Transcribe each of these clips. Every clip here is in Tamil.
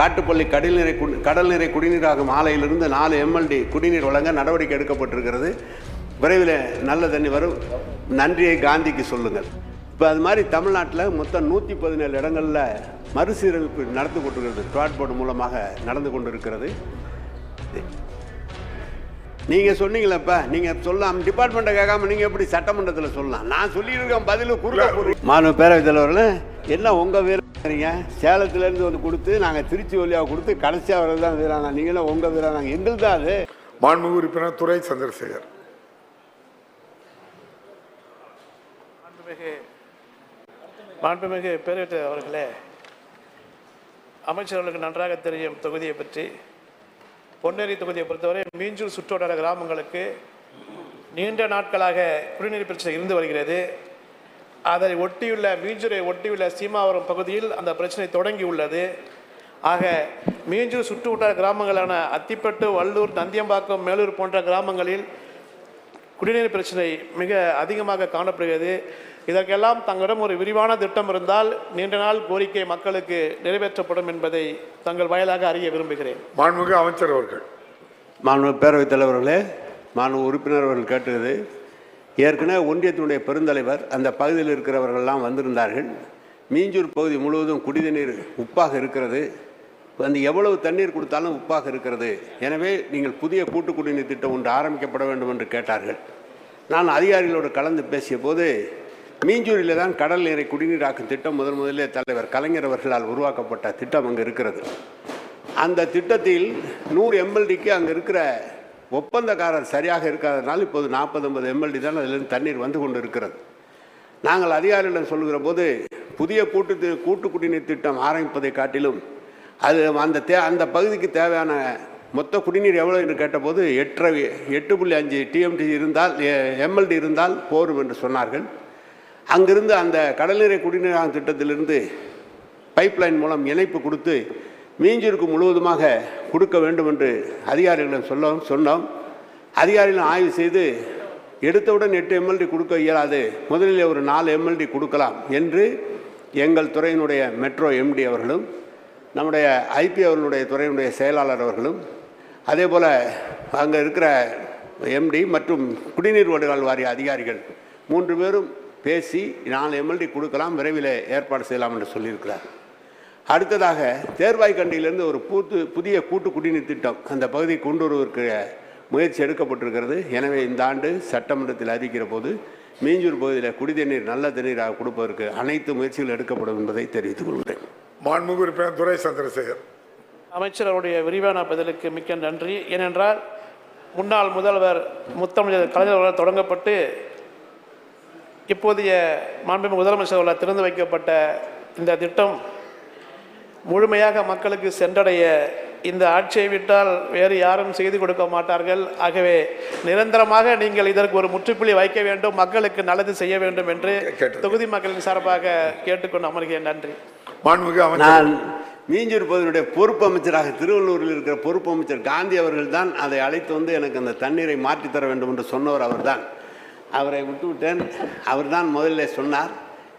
காட்டுப்பள்ளி கடல் நீரை குடி- கடல் நீரை குடிநீராகும் ஆலையிலிருந்து நாலு எம்எல்டி குடிநீர் வழங்க நடவடிக்கை எடுக்கப்பட்டிருக்கிறது. விரைவில் நல்ல தண்ணி வரும். நன்றியை காந்திக்கு சொல்லுங்கள். இப்போ அது மாதிரி தமிழ்நாட்டில் மொத்தம் நூற்றி பதினேழு இடங்களில் மறுசீரமைப்பு நடந்து கொண்டிருக்கிறது. ட்ராட் போர்டு மூலமாக நடந்து கொண்டிருக்கிறது. நீங்கள் சொன்னீங்களப்ப நீங்கள் சொல்லலாம் டிபார்ட்மெண்ட்டை கேட்காம நீங்கள் எப்படி சட்டமன்றத்தில் சொல்லலாம்? நான் சொல்லியிருக்கேன் பதில் குறுக்க மாணவ பேரவைத் தலைவர்கள் என்ன உங்கள் வீரங்க சேலத்துலேருந்து வந்து கொடுத்து நாங்கள் திருச்சி வழியாக கொடுத்து கடைசியாக வரது தான் வீராங்க நீங்களும் உங்கள் வீராங்க எங்களுக்கு தான் அது. மாண்புமிகு உறுப்பினர் துரை சந்திரசேகர். மாண்புமிகு பேரவைத் அவர்களே அமைச்சர்களுக்கு நன்றாக தெரியும் தொகுதியை பற்றி. பொன்னேரி தொகுதியை பொறுத்தவரை மீஞ்சூர் சுற்றுவட்டார கிராமங்களுக்கு நீண்ட நாட்களாக குடிநீர் பிரச்சனை இருந்து வருகிறது. அதை ஒட்டியுள்ள மீஞ்சூரை ஒட்டியுள்ள சீமாவரம் பகுதியில் அந்த பிரச்சனை தொடங்கி உள்ளது. ஆக மீஞ்சூர் சுற்றுவட்டார கிராமங்களான அத்திப்பட்டு வள்ளூர் நந்தியம்பாக்கம் மேலூர் போன்ற கிராமங்களில் குடிநீர் பிரச்சனை மிக அதிகமாக காணப்படுகிறது. இதற்கெல்லாம் தங்களிடம் ஒரு விரிவான திட்டம் இருந்தால் நீண்ட நாள் கோரிக்கை மக்களுக்கு நிறைவேற்றப்படும் என்பதை தங்கள் வாயிலாக அறிய விரும்புகிறேன். மாண்புமிகு அமைச்சர் அவர்கள். மாண்பு பேரவைத் தலைவர்களே மாண்பு உறுப்பினர் அவர்கள் கேட்டது ஏற்கனவே ஒன்றியத்தினுடைய பெருந்தலைவர் அந்த பகுதியில் இருக்கிறவர்கள்லாம் வந்திருந்தார்கள். மீஞ்சூர் பகுதி முழுவதும் குடிநீர் உப்பாக இருக்கிறது. அந்த எவ்வளவு தண்ணீர் கொடுத்தாலும் உப்பாக இருக்கிறது. எனவே நீங்கள் புதிய கூட்டு குடிநீர் திட்டம் ஒன்று ஆரம்பிக்கப்பட வேண்டும் என்று கேட்டார்கள். நான் அதிகாரிகளோடு கலந்து பேசிய போது மீஞ்சூரில் தான் கடல் நீரை குடிநீராக்கும் திட்டம் முதன் முதலே தலைவர் கலைஞர் அவர்களால் உருவாக்கப்பட்ட திட்டம் அங்கே இருக்கிறது. அந்த திட்டத்தில் நூறு எம்எல்டிக்கு அங்கே இருக்கிற ஒப்பந்தக்காரர் சரியாக இருக்காதனால் இப்போது நாற்பது ஐம்பது எம்எல்டி தான் அதிலிருந்து தண்ணீர் வந்து கொண்டு இருக்கிறது நாங்கள் அதிகாரிகளிடம் சொல்கிற போது புதிய கூட்டு கூட்டு குடிநீர் திட்டம் ஆரம்பிப்பதை காட்டிலும் அது அந்த தே அந்த பகுதிக்கு தேவையான மொத்த குடிநீர் எவ்வளோ என்று கேட்டபோது எட்டரை எட்டு புள்ளி அஞ்சு டிஎம்டி இருந்தால் எம்எல்டி இருந்தால் போரும் என்று சொன்னார்கள். அங்கிருந்து அந்த கடல்நீரை குடிநீராக திட்டத்திலிருந்து பைப்லைன் மூலம் இணைப்பு கொடுத்து மீஞ்சிருக்கு முழுவதுமாக கொடுக்க வேண்டும் என்று அதிகாரிகளிடம் சொல்ல சொன்னோம். அதிகாரிகளும் ஆய்வு செய்து எடுத்தவுடன் எட்டு எம்எல்டி கொடுக்க இயலாது. முதலில் ஒரு நாலு எம்எல்டி கொடுக்கலாம் என்று எங்கள் துறையினுடைய மெட்ரோ எம்டி அவர்களும் நம்முடைய ஐபி அவர்களுடைய துறையினுடைய செயலாளர் அவர்களும் அதே போல் அங்கே இருக்கிற எம்டி மற்றும் குடிநீர் வடிகால் வாரிய அதிகாரிகள் மூன்று பேரும் பேசி நாலு எம்எல்டி கொடுக்கலாம் விரைவில் ஏற்பாடு செய்யலாம் என்று சொல்லியிருக்கிறார். அடுத்ததாக தேர்வாய்க்கண்டியிலிருந்து ஒரு பூத்து புதிய கூட்டு குடிநீர் திட்டம் அந்த பகுதியை கொண்டு வருவதற்கு முயற்சி எடுக்கப்பட்டிருக்கிறது. எனவே இந்த ஆண்டு சட்டமன்றத்தில் அறிவிக்கிற போது மீஞ்சூர் பகுதியில் குடிதண்ணீர் நல்ல தண்ணீராக கொடுப்பதற்கு அனைத்து முயற்சிகள் எடுக்கப்படும் என்பதை தெரிவித்துக் கொள்கிறேன். மாண்புமிகு உறுப்பினர் துரை சந்திரசேகர் அமைச்சர் அவருடைய விரிவான பதிலுக்கு மிக்க நன்றி. ஏனென்றால் முன்னாள் முதல்வர் முத்தமிழர் கலைஞர் அவர்களால் தொடங்கப்பட்டு இப்போதைய மாண்புமிகு முதலமைச்சர் அவர்களால் திறந்து வைக்கப்பட்ட இந்த திட்டம் முழுமையாக மக்களுக்கு சென்றடைய இந்த ஆட்சியை விட்டால் வேறு யாரும் செய்து கொடுக்க மாட்டார்கள். ஆகவே நிரந்தரமாக நீங்கள் இதற்கு ஒரு முற்றுப்புள்ளி வைக்க வேண்டும். மக்களுக்கு நல்லது செய்ய வேண்டும் என்று. தொகுதி மக்களின் சார்பாக கேட்டுக்கொண்டு அமர்கிறேன். நன்றி. மாண்புமிகு அமைச்சர். நான் மீஞ்சூர் பகுதியினுடைய பொறுப்பு அமைச்சராக திருவள்ளூரில் இருக்கிற பொறுப்பு அமைச்சர் காந்தி அவர்கள் தான் அதை அழைத்து வந்து எனக்கு அந்த தண்ணீரை மாற்றித் தர வேண்டும் என்று சொன்னவர் அவர்தான். அவரை விட்டுவிட்டேன். அவர்தான் முதலில் சொன்னார்.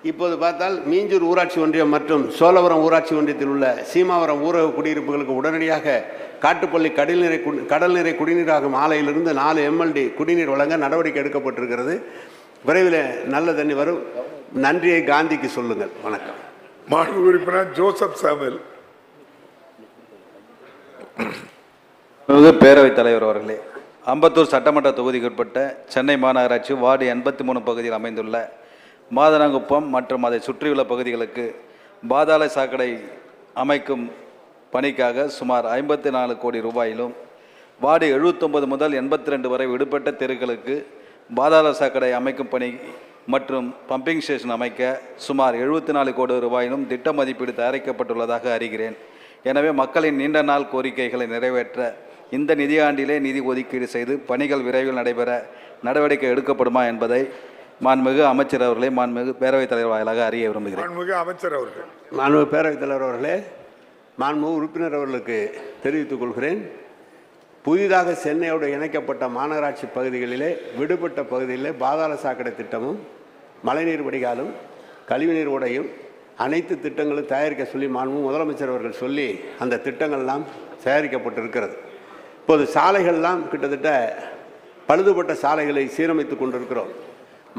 இப்போது பார்த்தால் மீஞ்சூர் ஊராட்சி ஒன்றியம் மற்றும் சோழவரம் ஊராட்சி ஒன்றியத்தில் உள்ள சீமாவரம் ஊரக குடியிருப்புகளுக்கு உடனடியாக காட்டுப்பள்ளி கடல் நீரை குடி- கடல் நீரை குடிநீராகும் ஆலையிலிருந்து நாலு எம்எல்டி குடிநீர் வழங்க நடவடிக்கை எடுக்கப்பட்டிருக்கிறது. விரைவில் நல்ல தண்ணி வரும். நன்றியை காந்திக்கு சொல்லுங்கள். வணக்கம். மாண்புமிகு உறுப்பினர் ஜோசப் சாமுவேல். பேரவைத் தலைவர் அவர்களே அம்பத்தூர் சட்டமன்ற தொகுதிக்குட்பட்ட சென்னை மாநகராட்சி வார்டு எண்பத்தி மூணு பகுதியில் அமைந்துள்ள மாதனங்குப்பம் மற்றும் அதை சுற்றியுள்ள பகுதிகளுக்கு பாதாள சாக்கடை அமைக்கும் பணிக்காக சுமார் ஐம்பத்தி நாலு கோடி ரூபாயிலும் வார்டு எழுபத்தொம்பது முதல் எண்பத்தி ரெண்டு வரை விடுபட்ட தெருக்களுக்கு பாதாள சாக்கடை அமைக்கும் பணி மற்றும் பம்பிங் ஸ்டேஷன் அமைக்க சுமார் எழுபத்தி நாலு கோடி ரூபாயிலும் திட்ட மதிப்பீடு தயாரிக்கப்பட்டுள்ளதாக அறிகிறேன். எனவே மக்களின் நீண்ட நாள் கோரிக்கைகளை நிறைவேற்ற இந்த நிதியாண்டிலே நிதி ஒதுக்கீடு செய்து பணிகள் விரைவில் நடைபெற நடவடிக்கை எடுக்கப்படுமா என்பதை மாண்புமிகு அமைச்சர் அவர்களை மாண்புமிகு பேரவைத் தலைவர் வாயிலாக அறிய விரும்புகிறேன். மாண்புமிகு அமைச்சர் அவர்கள். மாண்பு பேரவைத் தலைவர் அவர்களே மாண்பு உறுப்பினர் அவர்களுக்கு தெரிவித்துக் கொள்கிறேன். புதிதாக சென்னையோடு இணைக்கப்பட்ட மாநகராட்சி பகுதிகளிலே விடுபட்ட பகுதிகளிலே பாதாள சாக்கடை திட்டமும் மழைநீர் வடிகாலும் கழிவுநீர் உடையும் அனைத்து திட்டங்களும் தயாரிக்க சொல்லி மாண்பு முதலமைச்சர் அவர்கள் சொல்லி அந்த திட்டங்கள்லாம் தயாரிக்கப்பட்டிருக்கிறது. இப்போது சாலைகள்லாம் கிட்டத்தட்ட பழுதுபட்ட சாலைகளை சீரமைத்து கொண்டிருக்கிறோம்.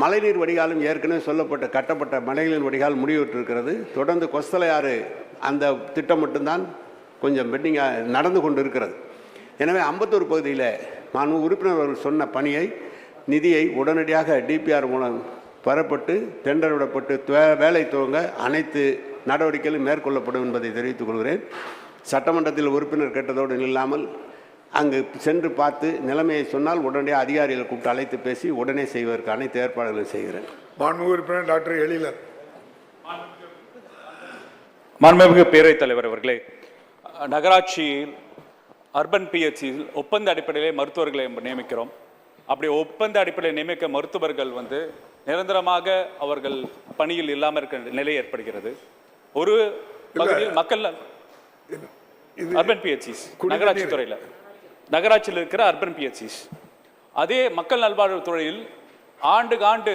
மழைநீர் வடிகாலும் ஏற்கனவே சொல்லப்பட்ட கட்டப்பட்ட மலைகளின் வடிகால் முடிவுற்றிருக்கிறது. தொடர்ந்து கொஸ்தலையாறு அந்த திட்டம் மட்டும்தான் கொஞ்சம் பெண்டிங்காக நடந்து கொண்டு இருக்கிறது எனவே அம்பத்தூர் பகுதியில் மாண்பு உறுப்பினர் அவர்கள் சொன்ன பணியை நிதியை உடனடியாக டிபிஆர் மூலம் பெறப்பட்டு டெண்டர் விடப்பட்டு வேலை துவங்க அனைத்து நடவடிக்கைகளும் மேற்கொள்ளப்படும் என்பதை தெரிவித்துக் கொள்கிறேன். சட்டமன்றத்தில் உறுப்பினர் கேட்டதோடு நில்லாமல் அங்கு சென்று பார்த்து நிலைமையை சொன்னால் உடனடியாக அதிகாரிகளை கூப்பிட்டு அழைத்து பேசி உடனே செய்வதற்கு அனைத்து ஏற்பாடுகளும் செய்கிறேன். மாண்புமிகு உறுப்பினர் டாக்டர் எழிலன். மாண்புமிகு பேரவைத் தலைவர் அவர்களே நகராட்சியில் அர்பன் பிஹெச்சியில் ஒப்பந்த அடிப்படையிலே மருத்துவர்களை நம்ம நியமிக்கிறோம். அப்படி ஒப்பந்த அடிப்படையில் நியமிக்க மருத்துவர்கள் வந்து நிரந்தரமாக அவர்கள் பணியில் இல்லாமல் இருக்க நிலை ஏற்படுகிறது. ஒரு பகுதியில் மக்கள் இது அர்பன் குடிநீர். நகராட்சி துறையில். நகராட்சியில் இருக்கிற அர்பன் பிஹெச்சிஸ் அதே மக்கள் நல்வாழ்வுத்துறையில் ஆண்டுக்கு ஆண்டு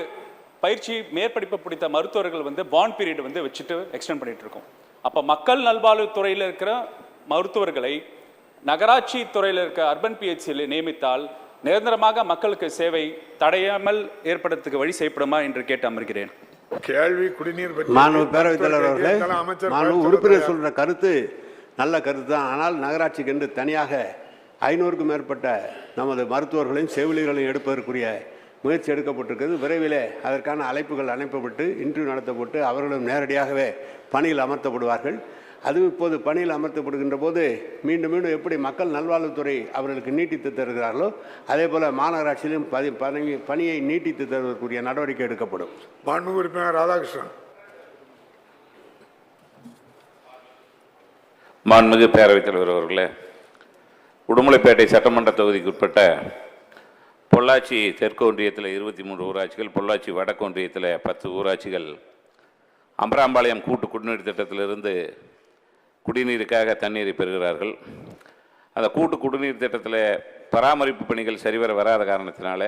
பயிற்சி மேற்படிப்பு பிடித்த மருத்துவர்கள் வந்து பாண்ட் பீரியட் வந்து வச்சுட்டு எக்ஸ்டெண்ட் பண்ணிட்டு இருக்கோம் அப்போ மக்கள் நல்வாழ்வுத்துறையில் இருக்கிற மருத்துவர்களை நகராட்சி துறையில் இருக்க அர்பன் பிஹெச்சியில் நியமித்தால் நிரந்தரமாக மக்களுக்கு சேவை தடையாமல் ஏற்படுறதுக்கு வழி செய்யப்படுமா என்று கேட்டு அமர்கிறேன். கேள்வி குடிநீர் பற்றி மாண்பு பேரவைத் தலைவர் அவர்களே பதில் உறுப்பினர். சொல்ற கருத்து நல்ல கருத்து தான் ஆனால் நகராட்சிக்கு என்று தனியாக ஐநூறுக்கும் மேற்பட்ட நமது மருத்துவர்களையும் செவிலியர்களையும் எடுப்பதற்குரிய முயற்சி எடுக்கப்பட்டிருக்கிறது. விரைவிலே அதற்கான அழைப்புகள் அனுப்பப்பட்டு இன்டர்வியூ நடத்தப்பட்டு அவர்களும் நேரடியாகவே பணியில் அமர்த்தப்படுவார்கள். அதுவும் இப்போது பணியில் அமர்த்தப்படுகின்ற போது மீண்டும் மீண்டும் எப்படி மக்கள் நல்வாழ்வுத்துறை அவர்களுக்கு நீட்டித்து தருகிறார்களோ அதே போல மாநகராட்சியிலும் பதி பணி- பணியை நீட்டித்து தருவதற்குரிய நடவடிக்கை எடுக்கப்படும். மாண்புமிகு உறுப்பினர் ராதாகிருஷ்ணன். மாண்புமிகு பேரவைத் தலைவர் அவர்களே உடுமலைப்பேட்டை சட்டமன்ற தொகுதிக்கு உட்பட்ட பொள்ளாச்சி தெற்கு ஒன்றியத்தில் இருபத்தி மூன்று ஊராட்சிகள் பொள்ளாச்சி வடக்கு ஒன்றியத்தில் பத்து ஊராட்சிகள். அம்பராம்பாளையம் கூட்டு குடிநீர் திட்டத்திலிருந்து குடிநீருக்காக தண்ணீரை பெறுகிறார்கள். அந்த கூட்டு குடிநீர் திட்டத்தில் பராமரிப்பு பணிகள் சரிவர வராத காரணத்தினால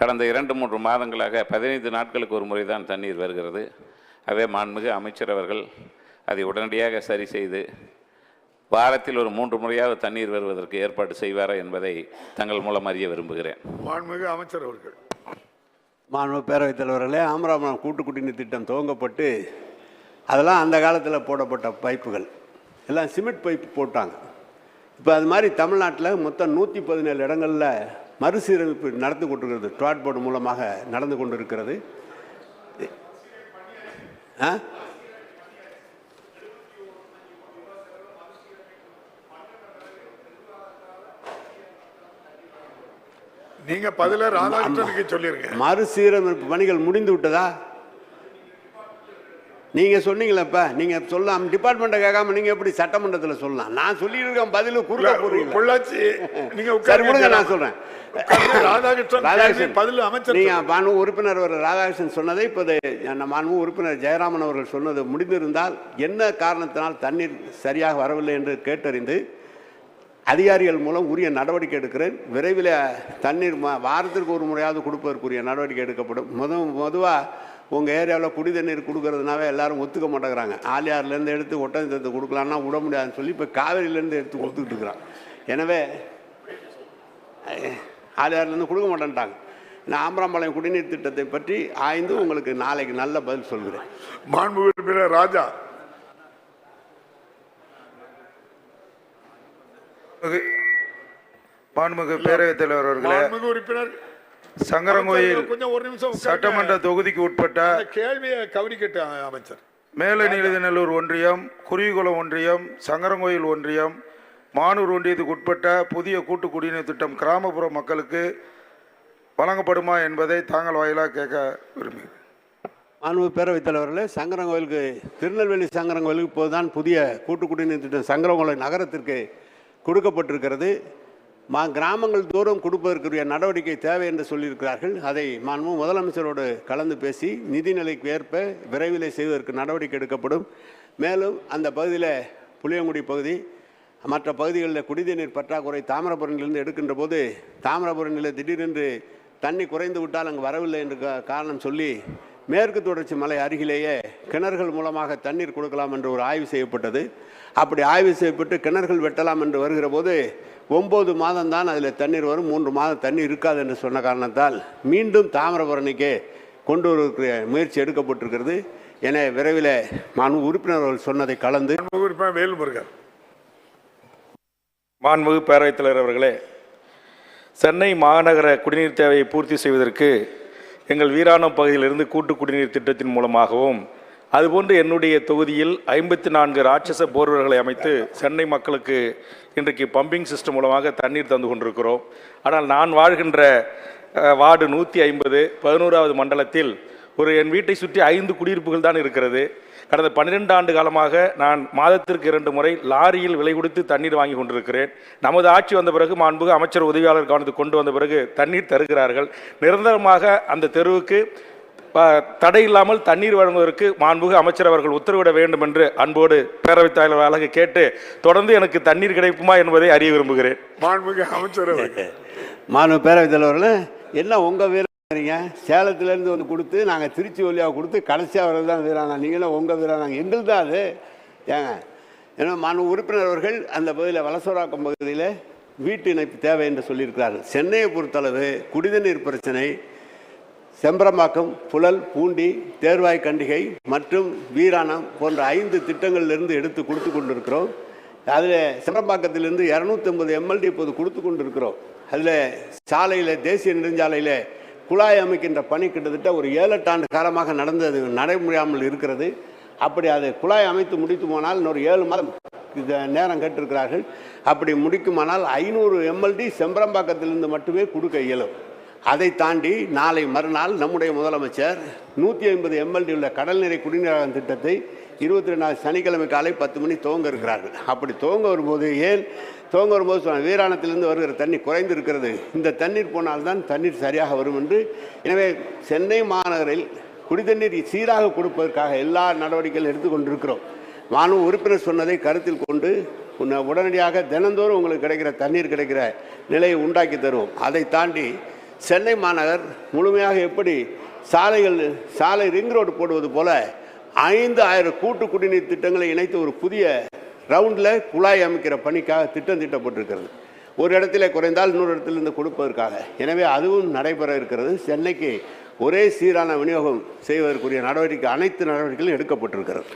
கடந்த இரண்டு மூன்று மாதங்களாக பதினைந்து நாட்களுக்கு ஒரு முறை தான் தண்ணீர் வருகிறது. அதே மாண்புமிகு அமைச்சர் அவர்கள் அதை உடனடியாக சரி செய்து வாரத்தில் ஒரு மூன்று முறையாவது தண்ணீர் வருவதற்கு ஏற்பாடு செய்வாரா என்பதை தங்கள் மூலம் அறிய விரும்புகிறேன். மாண்புமிகு அமைச்சர் அவர்கள். மாண்பு பேரவைத் தலைவர்களே ஆமராமரம் கூட்டு குடிநீர் திட்டம் துவங்கப்பட்டு அதெல்லாம் அந்த காலத்தில் போடப்பட்ட பைப்புகள். எல்லாம் சிமெண்ட் பைப்பு போட்டாங்க. இப்போ அது மாதிரி தமிழ்நாட்டில் மொத்தம் நூற்றி பதினேழு இடங்களில் மறுசீரமைப்பு நடந்து கொண்டிருக்கிறது. ட்ராட் போர்டு மூலமாக நடந்து கொண்டு இருக்கிறது ஆ? நீங்க பதில ராதாகிருஷ்ணனுக்கு சொல்லிருங்க. மறுசீரமைப்பு பணிகள் முடிந்து விட்டதா? நீங்க சொன்னீங்களப்ப நீங்க சொல்லலாம் டிபார்ட்மெண்ட்டை கேட்காம நீங்க எப்படி சட்டமன்றத்தில் சொல்லலாம்? நான் சொல்லியிருக்கேன் பதிலு குறுக்க போறீங்க பொள்ளாச்சி நீங்க சரி விடுங்க நான் சொல்றேன். ராதாகிருஷ்ணன் ராதாகிருஷ்ணன் பதில் அமைச்சர் நீங்க மாண்பு உறுப்பினர் அவர் ராதாகிருஷ்ணன் சொன்னதை இப்போது மாண்பு உறுப்பினர் ஜெயராமன் அவர்கள் சொன்னது முடிந்திருந்தால் என்ன காரணத்தினால் தண்ணீர் சரியாக வரவில்லை என்று கேட்டறிந்து அதிகாரிகள் மூலம் உரிய நடவடிக்கை எடுக்கிறேன். விரைவில் தண்ணீர் வாரத்திற்கு ஒரு முறையாவது கொடுப்பதற்குரிய நடவடிக்கை எடுக்கப்படும். முத மொதுவாக உங்கள் ஏரியாவில் குடி தண்ணீர் கொடுக்கறதுனாவே எல்லாரும் ஒத்துக்க மாட்டேங்கிறாங்க. ஆலியார்லேருந்து எடுத்து ஒட்டஞ்சத்து கொடுக்கலான்னா விட முடியாதுன்னு சொல்லி இப்போ காவேரியிலேருந்து எடுத்து கொடுத்துக்கிட்டு இருக்கிறான் எனவே ஆலியார்லேருந்து கொடுக்க மாட்டேன்ட்டாங்க. நான் ஆம்பராம்பாளையம் குடிநீர் திட்டத்தை பற்றி ஆய்ந்து உங்களுக்கு நாளைக்கு நல்ல பதில் சொல்கிறேன். மாண்பு ராஜா மாண்புமிகு பேரவைத் தலைவர் அவர்களே மாண்புமிகு உறுப்பினர் சங்கரங்கோயில் கொஞ்சம் ஒரு நிமிஷம். சட்டமன்ற தொகுதிக்கு உட்பட்ட கேள்வியை கவனிக்கட்டு அமைச்சர். மேல நீலநல்லூர் ஒன்றியம் குருவிகுளம் ஒன்றியம் சங்கரங்கோயில் ஒன்றியம் மானூர் ஒன்றியத்துக்கு உட்பட்ட புதிய கூட்டு குடிநீர் திட்டம் கிராமப்புற மக்களுக்கு வழங்கப்படுமா என்பதை தாங்கள் வாயிலாக கேட்க விரும்புகிறேன். மாண்பு பேரவைத் தலைவர்களே சங்கரங்கோயிலுக்கு திருநெல்வேலி சங்கரங்கோயிலுக்கு இப்போதுதான் புதிய கூட்டு குடிநீர் திட்டம் சங்கரங்கோயில் நகரத்திற்கு கொடுக்கப்பட்டிருக்கிறது. மா கிராமங்கள் தோறும் கொடுப்பதற்குரிய நடவடிக்கை தேவை என்று சொல்லியிருக்கிறார்கள். அதை மாண்பு முதலமைச்சரோடு கலந்து பேசி நிதிநிலைக்கு ஏற்ப விரைவில் செய்வதற்கு நடவடிக்கை எடுக்கப்படும். மேலும் அந்த பகுதியில் புளியங்குடி பகுதி மற்ற பகுதிகளில் குடிநீர் பற்றாக்குறை தாமிரபரணியிலிருந்து எடுக்கின்ற போது தாமிரபரணியில் திடீரென்று தண்ணி குறைந்து விட்டால் அங்கு வரவில்லை என்று காரணம் சொல்லி மேற்கு தொடர்ச்சி மலை அருகிலேயே கிணறுகள் மூலமாக தண்ணீர் கொடுக்கலாம் என்று ஒரு ஆய்வு செய்யப்பட்டது. அப்படி ஆய்வு செய்யப்பட்டு கிணறுகள் வெட்டலாம் என்று வருகிற போது ஒம்பது மாதம் தான் அதில் தண்ணீர் வரும் மூன்று மாதம் தண்ணீர் இருக்காது என்று சொன்ன காரணத்தால் மீண்டும் தாமிரபரணிக்கு கொண்டு வருகிற முயற்சி எடுக்கப்பட்டிருக்கிறது. என விரைவில் நான் உறுப்பினர்கள் சொன்னதை கலந்து வேலுமுருகர் மாண்புமிகு பேரவைத் தலைவர் அவர்களே சென்னை மாநகர குடிநீர் தேவையை பூர்த்தி செய்வதற்கு எங்கள் வீராணம் பகுதியிலிருந்து கூட்டு குடிநீர் திட்டத்தின் மூலமாகவும் அதுபோன்று என்னுடைய தொகுதியில் ஐம்பத்தி நான்கு ராட்சச போர்வெல்களை அமைத்து சென்னை மக்களுக்கு இன்றைக்கு பம்பிங் சிஸ்டம் மூலமாக தண்ணீர் தந்து கொண்டிருக்கிறோம். ஆனால் நான் வாழ்கின்ற வார்டு நூற்றி ஐம்பது பதினோராவது மண்டலத்தில் ஒரு என் வீட்டை சுற்றி ஐந்து குடியிருப்புகள் தான் இருக்கிறது. கடந்த பன்னிரெண்டு ஆண்டு காலமாக நான் மாதத்திற்கு இரண்டு முறை லாரியில் விலை கொடுத்து தண்ணீர் வாங்கி கொண்டிருக்கிறேன். நமது ஆட்சி வந்த பிறகு மாண்புக அமைச்சர் உதவியாளர் கவனத்துக்கு கொண்டு வந்த பிறகு தண்ணீர் தருகிறார்கள். நிரந்தரமாக அந்த தெருவுக்கு தடை இல்லாமல் தண்ணீர் வழங்குவதற்கு மாண்புகு அமைச்சர் அவர்கள் உத்தரவிட வேண்டும் என்று அன்போடு பேரவைத் தலைவராக கேட்டு தொடர்ந்து எனக்கு தண்ணீர் கிடைக்குமா என்பதை அறிய விரும்புகிறேன். மாண்புமிகு அமைச்சர் அவர்கள். மாணவ பேரவைத் தலைவர்களே என்ன உங்கள் வீராங்க சேலத்துலேருந்து வந்து கொடுத்து நாங்கள் திருச்சி வழியாக கொடுத்து கடைசியாக வர்றது தான் வீராங்க நீங்களும் உங்கள் வீராங்க எங்களுக்கு தான் அது? ஏங்க ஏன்னா மாண்பு உறுப்பினர் அவர்கள் அந்த பகுதியில் வலசோராக்கம் பகுதியில் வீட்டு இணைப்பு தேவை என்று சொல்லியிருக்கிறார்கள். சென்னையை பொறுத்தளவு குடிநீர் பிரச்சனை செம்பரம்பாக்கம் புழல் பூண்டி தேர்வாய் கண்டிகை மற்றும் வீராணம் போன்ற ஐந்து திட்டங்களிலிருந்து எடுத்து கொடுத்து கொண்டிருக்கிறோம். அதில் செம்பரம்பாக்கத்திலிருந்து இரநூத்தம்பது எம்எல்டி இப்போது கொடுத்து கொண்டிருக்கிறோம். அதில் சாலையில் தேசிய நெடுஞ்சாலையில் குழாய் அமைக்கின்ற பணி கிட்டத்தட்ட ஒரு ஏழு எட்டு ஆண்டு காலமாக நடந்தது நடைமுறையாமல் இருக்கிறது. அப்படி அது குழாய் அமைத்து முடித்து போனால் இன்னொரு ஏழு மாதம் நேரம் கேட்டிருக்கிறார்கள். அப்படி முடிக்குமானால் ஐநூறு எம்எல்டி செம்பரம்பாக்கத்திலிருந்து மட்டுமே கொடுக்க இயலும். அதை தாண்டி நாளை மறுநாள் நம்முடைய முதலமைச்சர் நூற்றி ஐம்பது எம்எல்டி உள்ள கடல்நீரை குடிநீராகும் திட்டத்தை இருபத்தி ரெண்டாவது சனிக்கிழமை காலை பத்து மணி துவங்க இருக்கிறார்கள். அப்படி துவங்க வரும்போது ஏன்? துவங்க வரும்போது சொன்ன வீராணத்திலிருந்து வருகிற தண்ணி குறைந்து இருக்கிறது. இந்த தண்ணீர் போனால்தான் தண்ணீர் சரியாக வரும் என்று. எனவே சென்னை மாநகரில் குடிதண்ணீர் சீராக கொடுப்பதற்காக எல்லா நடவடிக்கைகளும் எடுத்துக்கொண்டிருக்கிறோம் மாணவ உறுப்பினர் சொன்னதை கருத்தில் கொண்டு உன்னை உடனடியாக தினந்தோறும் உங்களுக்கு கிடைக்கிற தண்ணீர் கிடைக்கிற நிலையை உண்டாக்கி தருவோம். அதை தாண்டி சென்னை மாநகர் முழுமையாக எப்படி சாலைகள் சாலை ரிங் ரோடு போடுவது போல ஐந்து ஆயிரம் கூட்டு குடிநீர் திட்டங்களை இணைத்து ஒரு புதிய ரவுண்டில் குழாய் அமைக்கிற பணிக்காக திட்டம் தீட்டப்பட்டிருக்கிறது. ஒரு இடத்துல குறைந்தால் இன்னொரு இடத்திலிருந்து கொடுப்பதற்காக. எனவே அதுவும் நடைபெற இருக்கிறது. சென்னைக்கு ஒரே சீரான விநியோகம் செய்வதற்குரிய நடவடிக்கை அனைத்து நடவடிக்கைகளும் எடுக்கப்பட்டிருக்கிறது.